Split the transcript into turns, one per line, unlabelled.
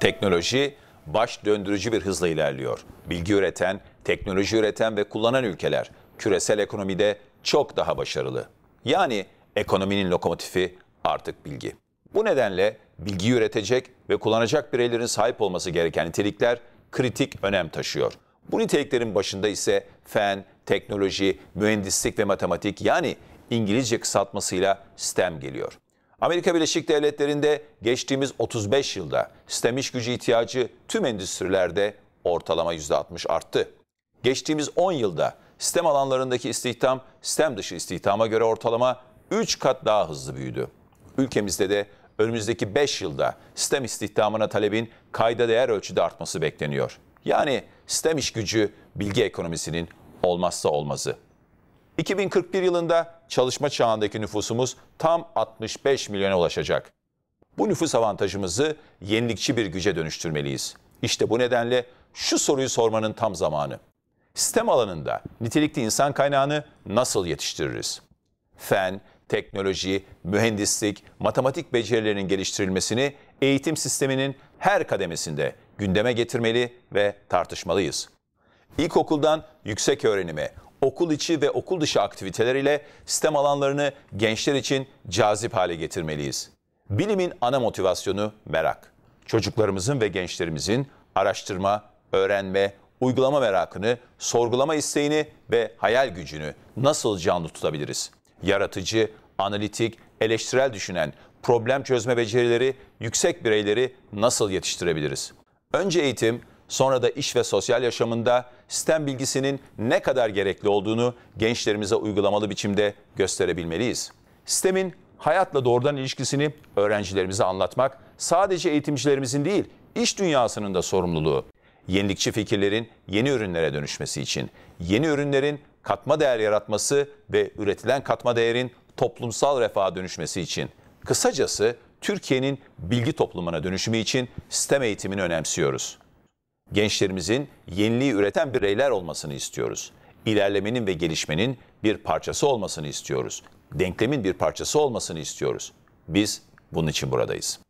Teknoloji baş döndürücü bir hızla ilerliyor. Bilgi üreten, teknoloji üreten ve kullanan ülkeler küresel ekonomide çok daha başarılı. Yani ekonominin lokomotifi artık bilgi. Bu nedenle bilgi üretecek ve kullanacak bireylerin sahip olması gereken nitelikler kritik önem taşıyor. Bu niteliklerin başında ise fen, teknoloji, mühendislik ve matematik yani İngilizce kısaltmasıyla STEM geliyor. Amerika Birleşik Devletleri'nde geçtiğimiz 35 yılda STEM iş gücü ihtiyacı tüm endüstrilerde ortalama %60 arttı. Geçtiğimiz 10 yılda STEM alanlarındaki istihdam STEM dışı istihdama göre ortalama 3 kat daha hızlı büyüdü. Ülkemizde de önümüzdeki 5 yılda STEM istihdamına talebin kayda değer ölçüde artması bekleniyor. Yani STEM iş gücü bilgi ekonomisinin olmazsa olmazı. 2041 yılında çalışma çağındaki nüfusumuz tam 65 milyona ulaşacak. Bu nüfus avantajımızı yenilikçi bir güce dönüştürmeliyiz. İşte bu nedenle şu soruyu sormanın tam zamanı. Sistem alanında nitelikli insan kaynağını nasıl yetiştiririz? Fen, teknoloji, mühendislik, matematik becerilerinin geliştirilmesini eğitim sisteminin her kademesinde gündeme getirmeli ve tartışmalıyız. İlkokuldan yüksek öğrenime, okul içi ve okul dışı aktiviteler ile sistem alanlarını gençler için cazip hale getirmeliyiz. Bilimin ana motivasyonu merak. Çocuklarımızın ve gençlerimizin araştırma, öğrenme, uygulama merakını, sorgulama isteğini ve hayal gücünü nasıl canlı tutabiliriz? Yaratıcı, analitik, eleştirel düşünen, problem çözme becerileri yüksek bireyleri nasıl yetiştirebiliriz? Önce eğitim, sonra da iş ve sosyal yaşamında STEM bilgisinin ne kadar gerekli olduğunu gençlerimize uygulamalı biçimde gösterebilmeliyiz. STEM'in hayatla doğrudan ilişkisini öğrencilerimize anlatmak sadece eğitimcilerimizin değil, iş dünyasının da sorumluluğu. Yenilikçi fikirlerin yeni ürünlere dönüşmesi için, yeni ürünlerin katma değer yaratması ve üretilen katma değerin toplumsal refaha dönüşmesi için. Kısacası Türkiye'nin bilgi toplumuna dönüşümü için STEM eğitimini önemsiyoruz. Gençlerimizin yeniliği üreten bireyler olmasını istiyoruz. İlerlemenin ve gelişmenin bir parçası olmasını istiyoruz. Denklemin bir parçası olmasını istiyoruz. Biz bunun için buradayız.